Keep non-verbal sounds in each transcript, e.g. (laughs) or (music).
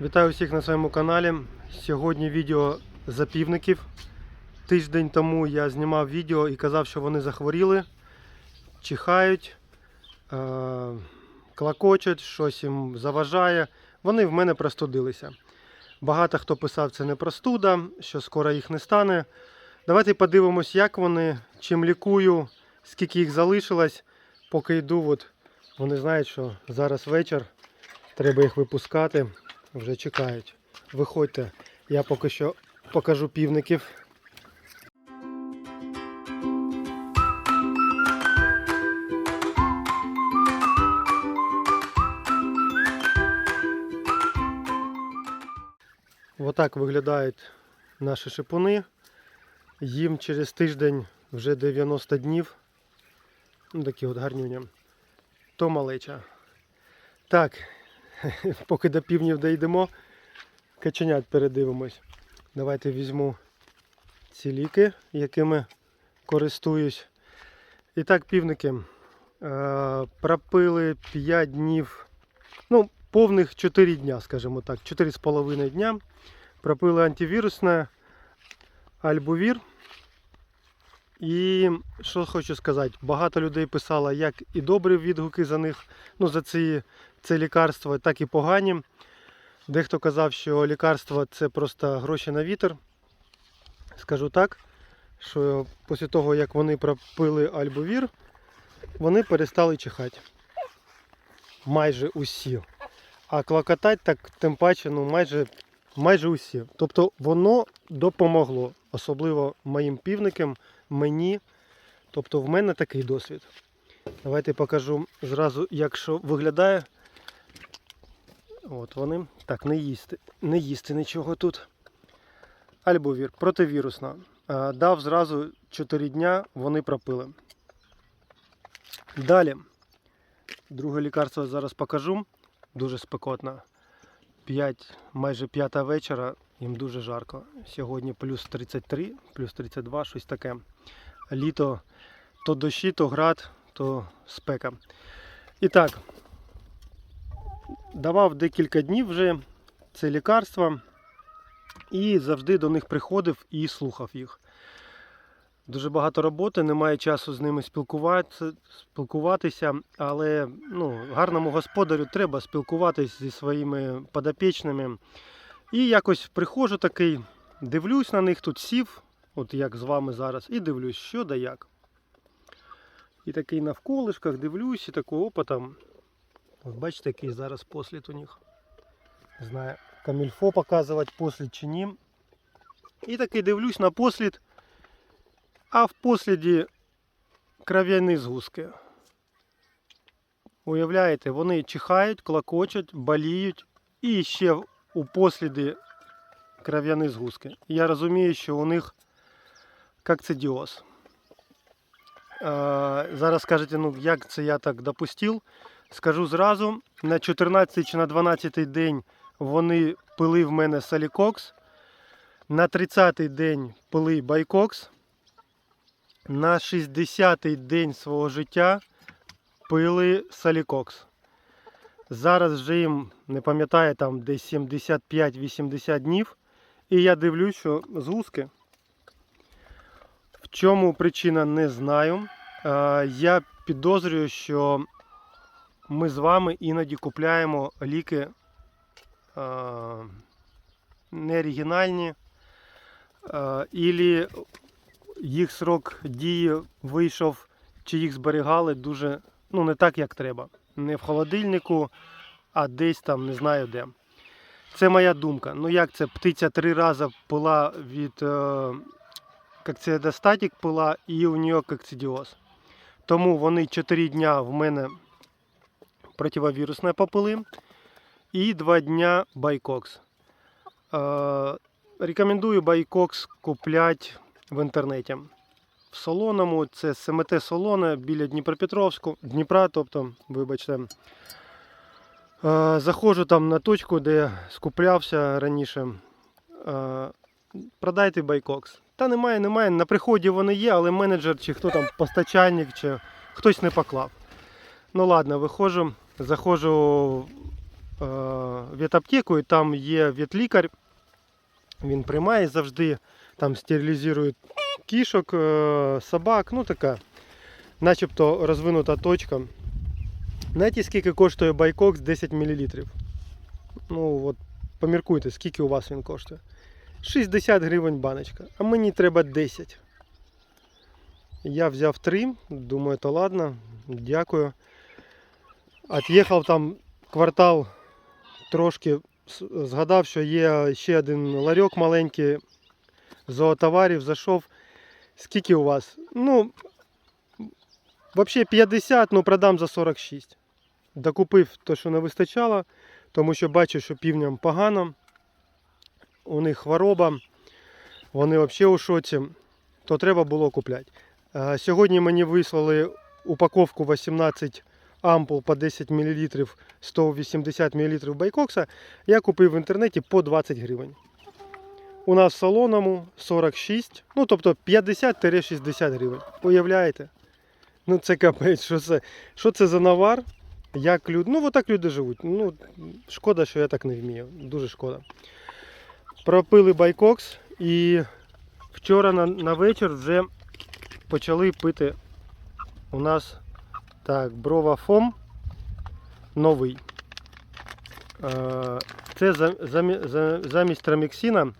Вітаю всіх на своєму каналі. Сьогодні відео за півників. Тиждень тому я знімав відео і казав, що вони захворіли, чихають, е- клакочуть, щось їм заважає. Вони в мене простудилися. Багато хто писав, це не простуда, що скоро їх не стане. Давайте подивимось, як вони, чим лікую, скільки їх залишилось. Поки йду, от, вони знають, що зараз вечір, треба їх випускати вже чекають. Виходьте, я поки що покажу півників. Отак виглядають наші шипуни. Їм через тиждень вже 90 днів. Ну, такі от гарнюні. То малеча. Так, (laughs) поки до півнів дійдемо, каченят передивимось. Давайте візьму ці ліки, якими користуюсь. І так, півники. Е, пропили 5 днів, ну, повних 4 дня, скажімо так, 4,5 дня. Пропили антивірусне альбувір. І що хочу сказати, багато людей писало як і добрі відгуки за них, ну за ці це лікарство, так і погані. Дехто казав, що лікарство це просто гроші на вітер. Скажу так, що після того, як вони пропили альбовір, вони перестали чихати. Майже усі. А клокотать так тим паче, ну майже, майже усі. Тобто воно допомогло, особливо моїм півникам, мені. Тобто в мене такий досвід. Давайте покажу зразу, як що виглядає. От вони. Так, не їсти. Не їсти нічого тут. Альбовір, противірусна. Е, Дав зразу 4 дня, вони пропили. Далі. Друге лікарство зараз покажу. Дуже спекотно. 5, майже 5 вечора, їм дуже жарко. Сьогодні плюс 33, плюс 32, щось таке. Літо то дощі, то град, то спека. І так, давав декілька днів вже це лікарство і завжди до них приходив і слухав їх. Дуже багато роботи, немає часу з ними спілкуватися, але ну, гарному господарю треба спілкуватися зі своїми подопічними. І якось приходжу такий, дивлюсь на них, тут сів, от як з вами зараз, і дивлюсь, що да як. І такий навколишках дивлюсь, і такого опитом. От бачите, який зараз послід у них. Не знаю, камільфо показувати послід чи ні. І такий дивлюсь на послід, а в посліді кров'яні згустки. Уявляєте, вони чихають, клокочуть, боліють і ще у посліді кров'яні згустки. Я розумію, що у них кокцидіоз. Е, Зараз скажете, ну як це я так допустив? Скажу зразу, на 14 чи на 12 день вони пили в мене салікокс. На 30-й день пили байкокс. На 60-й день свого життя пили салікокс. Зараз вже їм, не пам'ятаю, там десь 75-80 днів. І я дивлюсь, що згустки. В чому причина не знаю. Я підозрюю, що ми з вами іноді купляємо ліки е, не оригінальні, е, ілі їх срок дії вийшов, чи їх зберігали дуже, ну не так, як треба. Не в холодильнику, а десь там не знаю де. Це моя думка. Ну як це птиця три рази пила від е, кокцидостатик пила і у нього кокцидіоз. Тому вони 4 дня в мене противовірусне попили і 2 дня байкокс. Е, рекомендую байкокс купляти в інтернеті. В солоному це СМТ Солоне біля Дніпропетровську, Дніпра, тобто, вибачте. Е, заходжу там на точку, де скуплявся раніше. Е, продайте байкокс. Та немає, немає. На приході вони є, але менеджер чи хто там постачальник, чи хтось не поклав. Ну ладно, виходжу, заходжу в ветаптеку, і там є ветлікар. Він приймає завжди, там стерилізує кішок, е, собак, ну така, начебто розвинута точка. Знаєте, скільки коштує байкокс 10 мл? Ну, от поміркуйте, скільки у вас він коштує. 60 гривень баночка, а мені треба 10. Я взяв 3, думаю, то ладно, дякую. От'їхав там квартал трошки, згадав, що є ще один ларьок маленький зоотоварів, зайшов. Скільки у вас? Ну, взагалі 50, ну продам за 46. Докупив те, що не вистачало, тому що бачу, що півням погано. У них хвороба, вони взагалі у шоці, то треба було купляти. Е, Сьогодні мені вислали упаковку 18 ампул по 10 мл, 180 мл байкокса. Я купив в інтернеті по 20 гривень. У нас в салоному 46, ну тобто 50-60 гривень. Уявляєте? Ну це капець, що це, що це за навар? Як люди, ну отак люди живуть. Ну, шкода, що я так не вмію. Дуже шкода. Пропили байкокс і вчора на, на вечір вже почали пити у нас так, брова фом новий. Е, Це за- замі- за- замість траміксіна.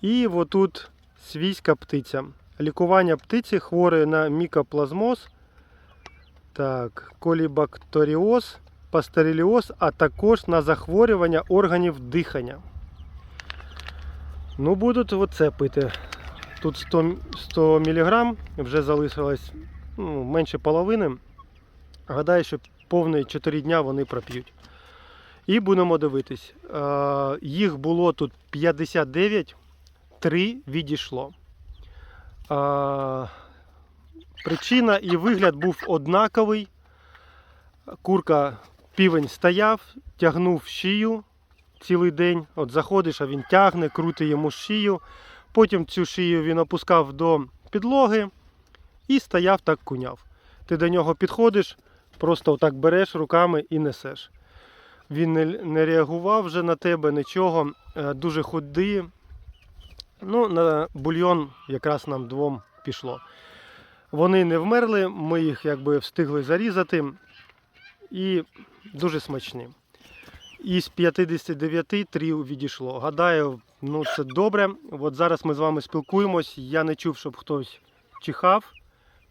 І отут свійська птиця. Лікування птиці хворої на мікоплазмоз, так, колібакторіоз, пастереліоз, а також на захворювання органів дихання. Ну, будуть оце пити. Тут 100, 100 мг, вже залишилось ну, менше половини. Гадаю, що повні 4 дня вони проп'ють. І будемо дивитись. Е, їх було тут 59, 3 відійшло. Е, причина і вигляд був однаковий. Курка півень стояв, тягнув шию цілий день. От заходиш, а він тягне, крутить йому шию. Потім цю шию він опускав до підлоги і стояв так куняв. Ти до нього підходиш, просто отак береш руками і несеш. Він не, не реагував вже на тебе нічого, е, дуже худий. Ну, на бульйон якраз нам двом пішло. Вони не вмерли, ми їх якби встигли зарізати і дуже смачні. Із 59 3 відійшло. Гадаю, ну це добре. От зараз ми з вами спілкуємось. Я не чув, щоб хтось чихав,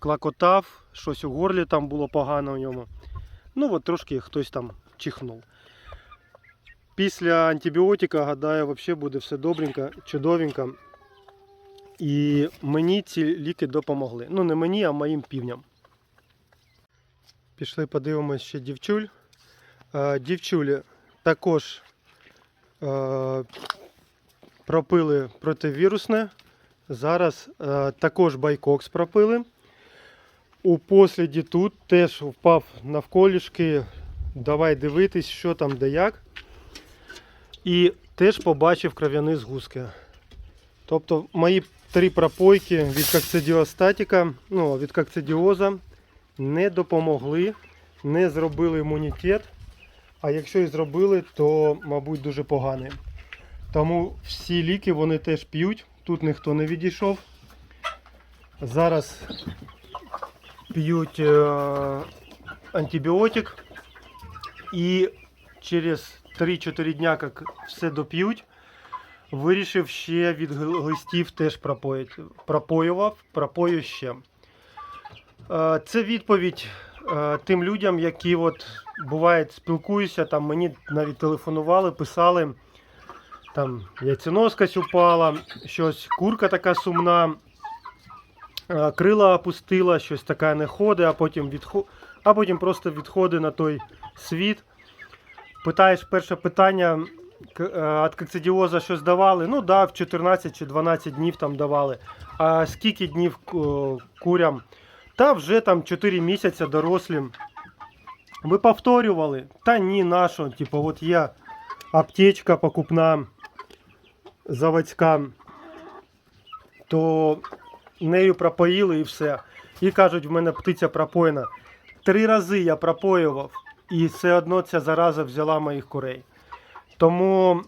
клакотав, щось у горлі там було погано у ньому. Ну от трошки хтось там чихнув. Після антибіотика, гадаю, взагалі буде все добренько, чудовенько. І мені ці ліки допомогли. Ну, не мені, а моїм півням. Пішли подивимось ще дівчуль. Е, Дівчулі також е, пропили противірусне. Зараз е, також байкокс пропили. У посліді тут теж впав навколішки. Давай дивитись, що там де як. І теж побачив кров'яні згустки. Тобто мої три пропойки від кокцидіостатіка, ну, від кокцидіоза не допомогли, не зробили імунітет. А якщо і зробили, то, мабуть, дуже поганий. Тому всі ліки вони теж п'ють. Тут ніхто не відійшов. Зараз п'ють е, антибіотик. І через 3-4 дня, як все доп'ють, вирішив ще від глистів теж пропоїти. Пропоював, пропою ще. Е, Це відповідь е, тим людям, які от буває спілкуюся, там мені навіть телефонували, писали, там яйценоскась упала, щось курка така сумна, крила опустила, щось таке не ходить, а потім відхо... а потім просто відходить на той світ. Питаєш перше питання, е, від кокцидіоза щось давали? Ну да, в 14 чи 12 днів там давали. А скільки днів курям? Та вже там 4 місяці дорослим. Ви повторювали? Та ні, нащо? Типу, от є аптечка покупна заводська, то нею пропоїли і все. І кажуть, в мене птиця пропоєна. Три рази я пропоював, і все одно ця зараза взяла моїх курей. Тому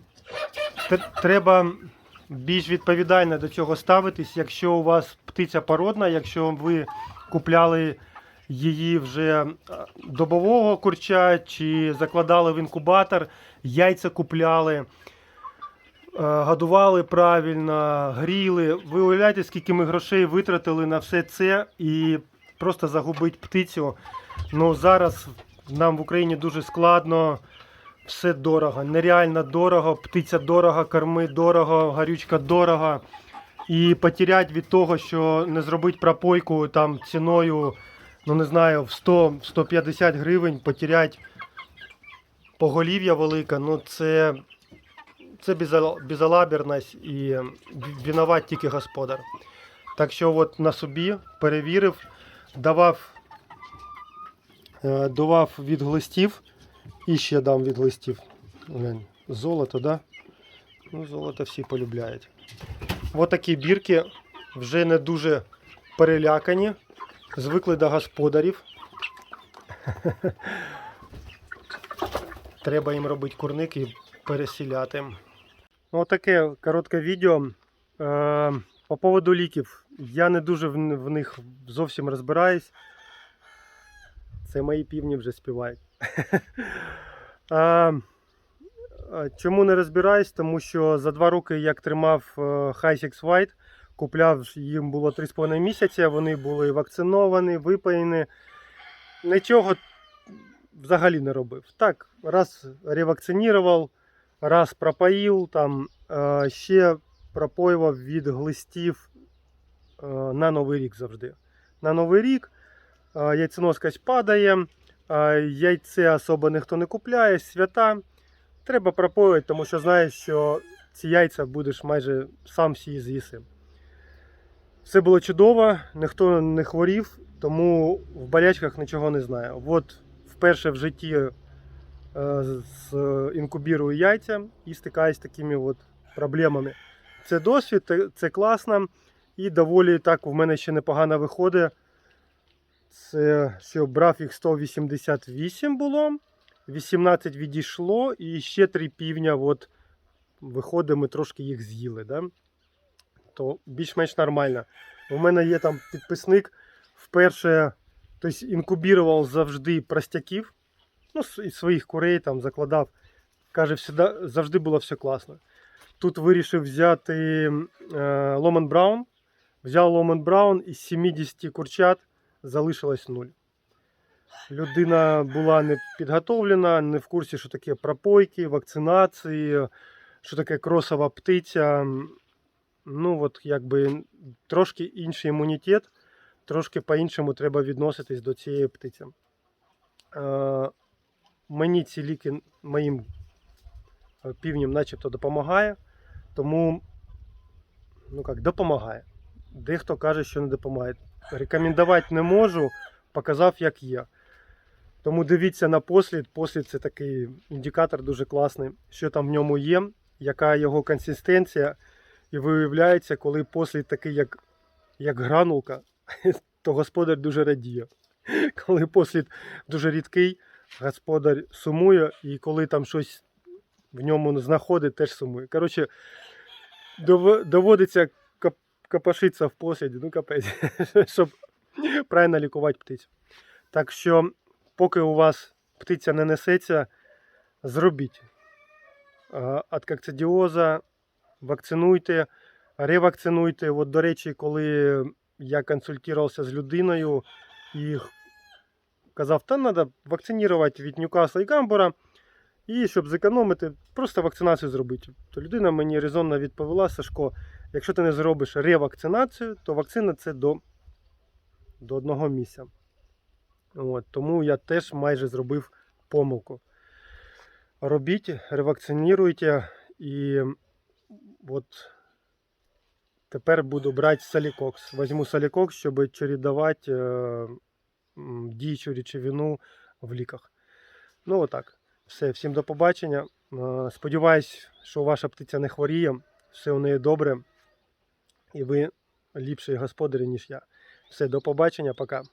треба більш відповідально до цього ставитись. Якщо у вас птиця породна, якщо ви купляли її вже е, добового курча чи закладали в інкубатор, яйця купляли, годували правильно, гріли. Ви уявляєте, скільки ми грошей витратили на все це і просто загубити птицю. Ну зараз нам в Україні дуже складно. Все дорого, нереально дорого, птиця дорого, корми дорого, гарючка дорого. І потерять від того, що не зробить пропойку там ціною, ну не знаю, в 100-150 гривень, потерять поголів'я велике, ну це, це безала- безалаберність і винуват тільки господар. Так що от на собі перевірив, давав, е, давав від глистів. І ще дам від листів. Глянь, Золото, да? Ну, золото всі полюбляють. Ось такі бірки вже не дуже перелякані, звикли до господарів. (laughs) Треба їм робити курник і пересіляти. Ось таке коротке відео. Е, по поводу ліків. Я не дуже в, них зовсім розбираюсь. Це мої півні вже співають. А, (laughs) а, Чому не розбираюсь? Тому що за два роки, як тримав е, Hi-Sex White, купляв їм було 3,5 місяця, вони були вакциновані, випаяні. Нічого взагалі не робив. Так, раз ревакцинував, раз пропоїв, там, е, ще пропоював від глистів е, на Новий рік завжди. На Новий рік е, яйценоскость падає. Яйце особо ніхто не купляє, свята. Треба пропоювати, тому що знаєш, що ці яйця будеш майже сам всі з'їси. Все було чудово, ніхто не хворів, тому в болячках нічого не знаю. От вперше в житті з інкубірую яйця і стикаюсь з такими от проблемами. Це досвід, це- класно і доволі так в мене ще непогано виходить. Це що брав їх 188 було, 18 відійшло, і ще три півня. От виходить, ми трошки їх з'їли. Да? То більш-менш нормально. У мене є там підписник. Вперше тобто, інкубірував завжди простяків. Ну, своїх курей там закладав. Каже, всегда, завжди було все класно. Тут вирішив взяти е, Ломан Браун. Взяв Ломан Браун із 70 курчат залишилось нуль. Людина була не підготовлена, не в курсі, що таке пропойки, вакцинації, що таке кросова птиця. Ну, от якби трошки інший імунітет, трошки по-іншому треба відноситись до цієї птиці. Мені ці ліки моїм е, півням начебто допомагає, тому ну як, допомагає. Дехто каже, що не допомагає рекомендувати не можу, показав, як є. Тому дивіться на послід. Послід це такий індикатор дуже класний, що там в ньому є, яка його консистенція. І виявляється, коли послід такий, як, як гранулка, (laughs) то господар дуже радіє. Коли послід дуже рідкий, господар сумує, і коли там щось в ньому знаходить, теж сумує. Коротше, доводиться кап- копошитися в посліді, ну капець, (laughs) щоб правильно лікувати птицю. Так що, поки у вас птиця не несеться, зробіть від кокцидіоза, вакцинуйте, ревакцинуйте. От, до речі, коли я консультувався з людиною і казав, та треба вакцинувати від Ньюкасла і Гамбура, і щоб зекономити, просто вакцинацію зробити. То людина мені резонно відповіла, Сашко, якщо ти не зробиш ревакцинацію, то вакцина це до, до одного місця. От, тому я теж майже зробив помилку. Робіть, ревакциніруйте і от тепер буду брати салікокс. Візьму салікокс, щоб чередувати е, діючу речовину в ліках. Ну, отак. Все, всім до побачення. Сподіваюсь, що ваша птиця не хворіє, все у неї добре, і ви ліпший господарі, ніж я. Все, до побачення, пока.